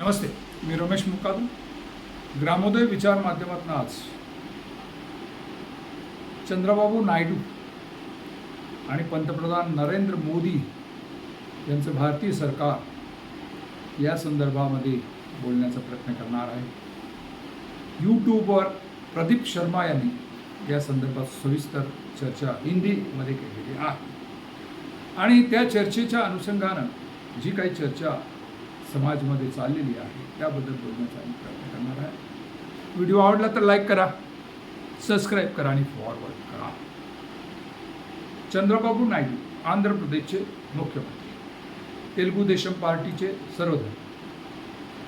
नमस्ते मी रमेश मुकादम ग्रामोदय विचार माध्यमातून आज चंद्रबाबू नायडू आणि पंतप्रधान नरेंद्र मोदी यांचं भारतीय सरकार या संदर्भामध्ये बोलण्याचा प्रयत्न करणार आहे. यूट्यूबवर प्रदीप शर्मा यांनी या संदर्भात सविस्तर चर्चा हिंदीमध्ये केलेली आहे. आणि त्या चर्चेच्या अनुषंगानं जी काही चर्चा समाजमध्ये चाललेली आहे त्याबद्दल बोलण्याचा आम्ही प्रयत्न करणार आहे. व्हिडिओ आवडला तर लाईक करा सबस्क्राईब करा आणि फॉरवर्ड करा. चंद्रबाबू नायडू आंध्र प्रदेशचे मुख्यमंत्री. तेलुगू देशम पार्टीचे सर्वधन.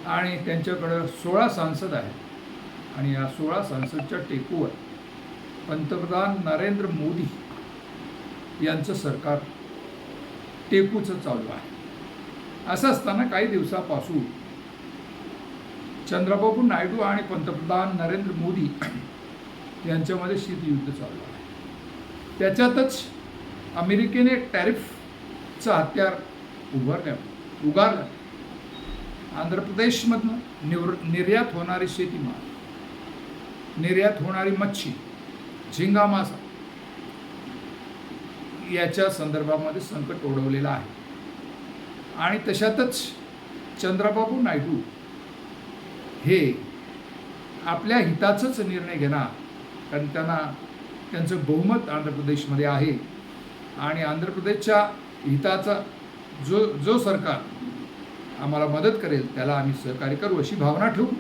आणि त्यांच्याकडं सोळा सांसद आहेत. आणि या सोळा सांसदच्या टेकूवर पंतप्रधान नरेंद्र मोदी यांचं सरकार टेकूचं चालू आहे. असं असताना काही दिवसापासून चंद्रबाबू नायडू आणि पंतप्रधान नरेंद्र मोदी यांच्यामध्ये शीतयुद्ध चालू आहे. त्याच्यातच अमेरिकेने टॅरिफचं हत्यार उभारल्या उगारलं. आंध्र प्रदेशमधनं निवृ निर्यात होणारी शेतीमाल निर्यात होणारी मच्छी झिंगा मासा याच्या संदर्भामध्ये संकट ओढवलेलं आहे. आणि तशातच चंद्रबाबू नायडू हे आपल्या हिताचंच निर्णय घेणार. कारण त्यांना त्यांचं बहुमत आंध्र प्रदेशमध्ये आहे. आणि आंध्र प्रदेशच्या हिताचा जो जो सरकार आम्हाला मदत करेल त्याला आम्ही सहकार्य करू अशी भावना ठेवून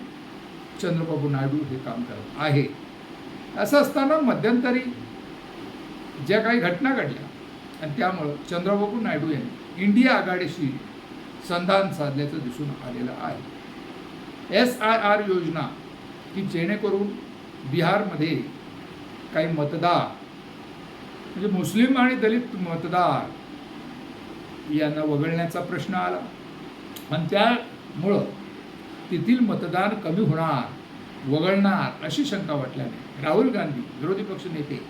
चंद्रबाबू नायडू हे काम करत आहे. असं असताना मध्यंतरी ज्या काही घटना घडल्या आणि त्यामुळं चंद्रबाबू नायडू यांनी इंडिया आघाडीशी संधान साधल्याचं दिसून आलेलं आहे. एस आय आर योजना की जेणेकरून बिहारमध्ये काही मतदार म्हणजे मुस्लिम आणि दलित मतदार यांना वगळण्याचा प्रश्न आला. आणि त्यामुळं तेथील मतदान कमी होणार वगळणार अशी शंका वाटल्याने राहुल गांधी विरोधी पक्ष नेते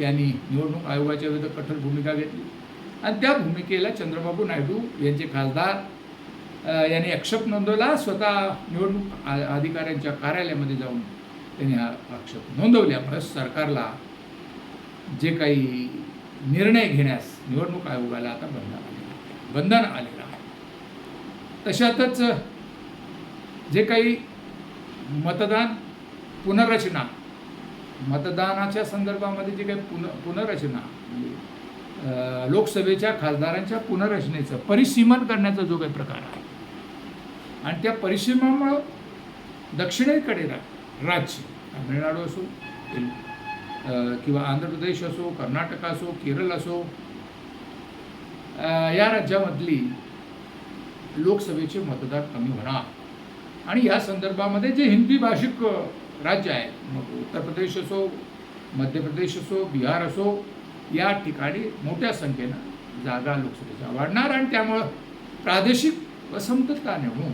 यांनी निवडणूक आयोगाच्या विरुद्ध कठोर भूमिका घेतली. आणि त्या भूमिकेला चंद्रबाबू नायडू यांचे खासदार यांनी आक्षेप नोंदवला. स्वतः निवडणूक आ- अधिकाऱ्यांच्या कार्यालयामध्ये जाऊन त्यांनी हा आक्षेप नोंदवल्यामुळे सरकारला जे काही निर्णय घेण्यास निवडणूक आयोगाला आता बंधन आलेलं आहे. बंधन आलेलं आहे. तशातच जे काही मतदान पुनर्रचना मतदानाच्या संदर्भामध्ये जे काही पुन पुनर्रचना म्हणजे लोकसभेच्या खासदारांच्या पुनर्रचनेचं परिसीमन करण्याचा जो काही प्रकार आहे आणि त्या परिसीमामुळं दक्षिणेकडे रा राज्य तामिळनाडू असो किंवा आंध्र प्रदेश असो कर्नाटक असो केरळ असो या राज्यामधली लोकसभेचे मतदार कमी होणार. आणि या संदर्भामध्ये जे हिंदी भाषिक राज्य आहे मग उत्तर प्रदेश असो मध्य प्रदेश असो बिहार असो या ठिकाणी मोठ्या संख्येनं जागा लोकसभेच्या वाढणार आणि त्यामुळं प्रादेशिक असमतता होऊन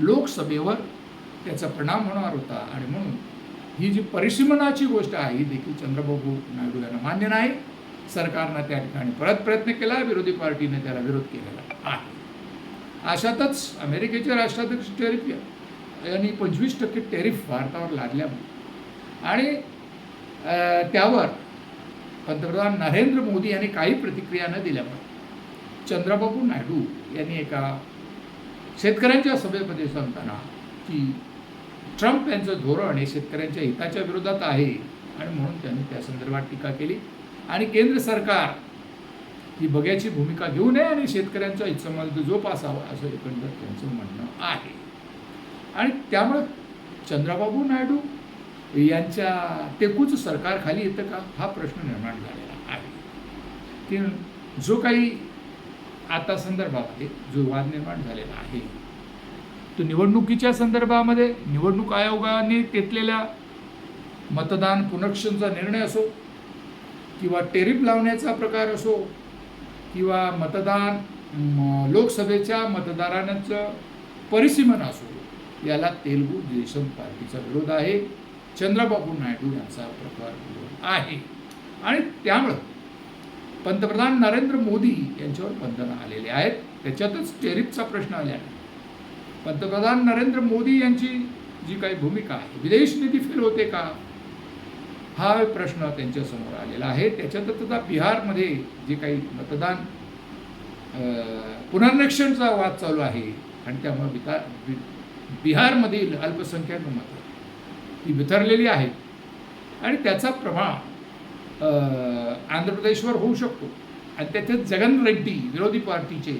लोकसभेवर त्याचा परिणाम होणार होता. आणि म्हणून ही जी परिसीमनाची गोष्ट आहे ही देखील चंद्रबाबू नायडू यांना मान्य नाही. सरकारनं त्या ठिकाणी परत प्रयत्न केला विरोधी पार्टीने त्याला विरोध केलेला आहे. अशातच अमेरिकेचे राष्ट्राध्यक्ष टेरिफ यांनी पंचवीस टक्के टेरिफ भारतावर लादल्यामुळे आणि त्यावर पंतप्रधान नरेंद्र मोदी यांनी काही प्रतिक्रिया न दिल्यामुळे चंद्रबाबू नायडू यांनी एका शेतकऱ्यांच्या सभेमध्ये सांगताना की ट्रम्प यांचं धोरण हे शेतकऱ्यांच्या हिताच्या विरोधात आहे आणि म्हणून त्यांनी त्या संदर्भात टीका केली. आणि केंद्र सरकार ही बघ्याची भूमिका घेऊ नये आणि शेतकऱ्यांचा हितसंबंध जोपासावा असं एकंदर त्यांचं म्हणणं आहे. आणि त्यामुळं चंद्रबाबू नायडू यांच्या टेकूच सरकार खाली येतं का? हा प्रश्न निर्माण झालेला आहे. की जो काही आता संदर्भामध्ये जो वाद निर्माण झालेला आहे तो निवडणुकीच्या संदर्भामध्ये निवडणूक आयोगाने घेतलेल्या मतदान पुनर्क्षणचा निर्णय असो किंवा टेरिप लावण्याचा प्रकार असो किंवा मतदान म, लोकसभेच्या मतदारांचं परिसीमन असो याला तेलुगू देशम पार्टीचा विरोध आहे. चंद्रबाबू नायडू यांचा प्रकार विरोध आहे. आणि त्यामुळं पंतप्रधान नरेंद्र मोदी यांच्यावर बंधनं आलेले आहेत. त्याच्यातच टेरिफचा प्रश्न आल्याने पंतप्रधान नरेंद्र मोदी यांची जी काही भूमिका आहे विदेश निधी फेल होते का? हा प्रश्न त्यांच्यासमोर आलेला आहे. त्याच्यातच आता बिहारमध्ये जे काही मतदान पुनर्निक्षणचा वाद चालू आहे आणि त्यामुळे बिता बि बिहारमधील अल्पसंख्याक मतं ती बिथरलेली आहेत. आणि त्याचा प्रभाव आंध्र प्रदेशवर होऊ शकतो. आणि त्याच्यात जगन रेड्डी विरोधी पार्टीचे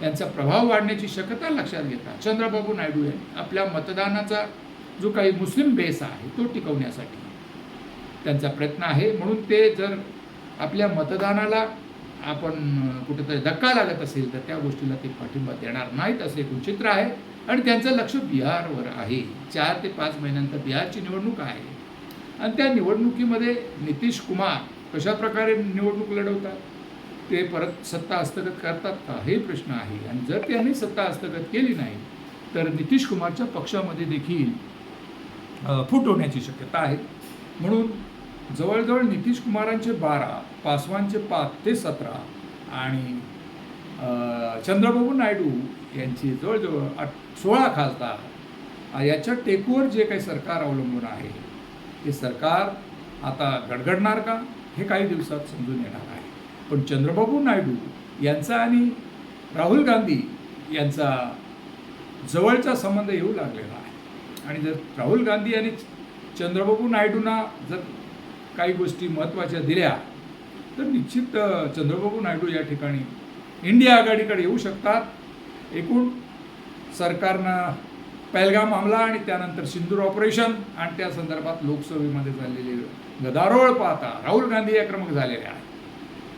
त्यांचा प्रभाव वाढण्याची शक्यता लक्षात घेता चंद्रबाबू नायडू यांनी आपल्या मतदानाचा जो काही मुस्लिम बेस आहे तो टिकवण्यासाठी त्यांचा प्रयत्न आहे. म्हणून ते जर आपल्या मतदानाला आपण कुठेतरी धक्का लागत असेल तर त्या गोष्टीला ते पाठिंबा देणार नाहीत असे एकूण चित्र आहे. आणि त्यांचं लक्ष बिहारवर आहे. चार ते पाच महिन्यानंतर बिहारची निवडणूक आहे. आणि त्या निवडणुकीमध्ये नितीश कुमार कशा प्रकारे निवडणूक लढवतात? ते परत सत्ता हस्तगत करतात का? हे प्रश्न आहे. आणि जर त्यांनी सत्ता हस्तगत केली नाही तर नितीश कुमारच्या पक्षामध्ये देखील फूट होण्याची शक्यता आहे. म्हणून जवळजवळ नितीश कुमारांचे बारा पासवानचे पाच ते सतरा आणि चंद्रबाबू नायडू यांची जवळजवळ आठ सोळा खासदार. याच्या टेकूवर जे काही सरकार अवलंबून आहे ते सरकार आता गडगडणार का हे काही दिवसात समजून येणार आहे. पण चंद्रबाबू नायडू यांचा आणि राहुल गांधी यांचा जवळचा संबंध येऊ लागलेला आहे. आणि जर राहुल गांधी आणि चंद्रबाबू नायडूंना जर काही गोष्टी महत्त्वाच्या दिल्या तर निश्चित चंद्रबाबू नायडू या ठिकाणी इंडिया आघाडीकडे येऊ शकतात. एकूण सरकारनं पहलगाम हमला आणि त्यानंतर सिंदूर ऑपरेशन आणि त्या संदर्भात लोकसभेमध्ये झालेले गदारोळ पाहता राहुल गांधी आक्रमक झालेले आहेत.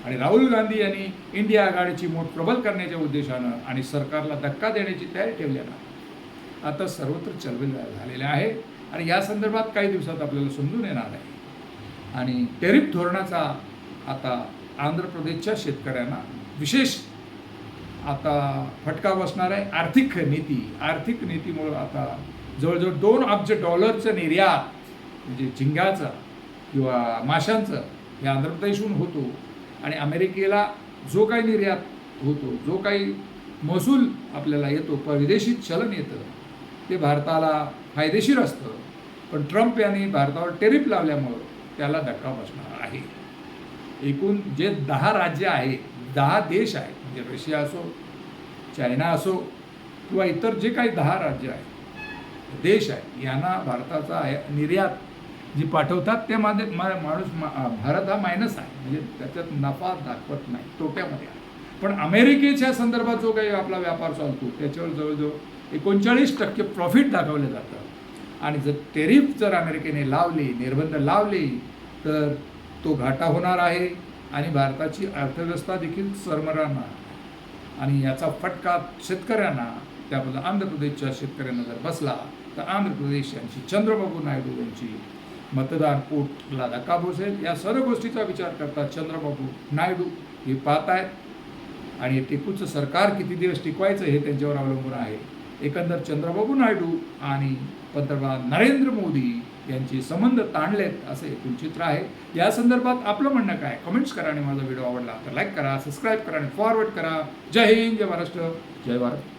आणि राहुल गांधी यांनी इंडिया आघाडीची मोठ प्रबल करण्याच्या उद्देशानं आणि सरकारला धक्का देण्याची तयारी ठेवल्यानं आता सर्वत्र चलबिल झालेले आहे आणि या संदर्भात काही दिवसात आपल्याला समजून येणार आहे. आणि टेरिफ धोरणाचा आता आंध्र प्रदेशच्या शेतकऱ्यांना विशेष आता फटका बसणार आहे. आर्थिक नीती आर्थिक नीतीमुळं आता जवळजवळ दोन अब्ज डॉलरचं निर्यात म्हणजे झिंगाचं किंवा माशांचं हे आंध्र प्रदेशहून होतो. आणि अमेरिकेला जो काही निर्यात होतो जो काही महसूल आपल्याला येतो परदेशी चलन येतं ते भारताला फायदेशीर असतं. पण ट्रम्प यांनी भारतावर टेरिफ लावल्यामुळं त्याला धक्का बसणार आहे. एकूण जे दहा राज्य आहे दहा देश आहेत म्हणजे रशिया असो चायना असो किंवा इतर जे काही दहा राज्य आहेत देश आहे यांना भारताचा निर्यात. जी पाठवतात ते माझे मा माणूस मा भारत हा मायनस आहे. म्हणजे त्याच्यात नफा दाखवत नाही तोट्यामध्ये आहे. पण अमेरिकेच्या संदर्भात जो काही आपला व्यापार चालतो त्याच्यावर जवळजवळ एकोणचाळीस टक्के प्रॉफिट दाखवले जातं. आणि जर टेरिफ जर अमेरिकेने लावली निर्बंध लावले तर तो घाटा होणार आहे आणि भारताची अर्थव्यवस्था देखील सरमरणार आणि याचा फटका शेतकऱ्यांना त्याबद्दल आंध्र प्रदेशच्या शेतकऱ्यांना जर बसला तर आंध्र प्रदेश यांची चंद्रबाबू नायडू यांची मतदान पोटला धक्का बसेल या सर्व गोष्टीचा विचार करता चंद्रबाबू नायडू हे पाहत आहेत आणि टिकूचं सरकार किती दिवस टिकवायचं हे त्यांच्यावर अवलंबून आहे. एकंदर चंद्रबाबू नायडू आणि पंतप्रधान नरेंद्र मोदी यांचे संबंध ताणलेत असे एकूण चित्र आहे. या संदर्भात आपलं म्हणणं काय? कमेंट्स करा आणि माझा व्हिडिओ आवडला तर लाईक करा सबस्क्राईब करा आणि फॉरवर्ड करा. जय हिंद जय महाराष्ट्र. जय भारत.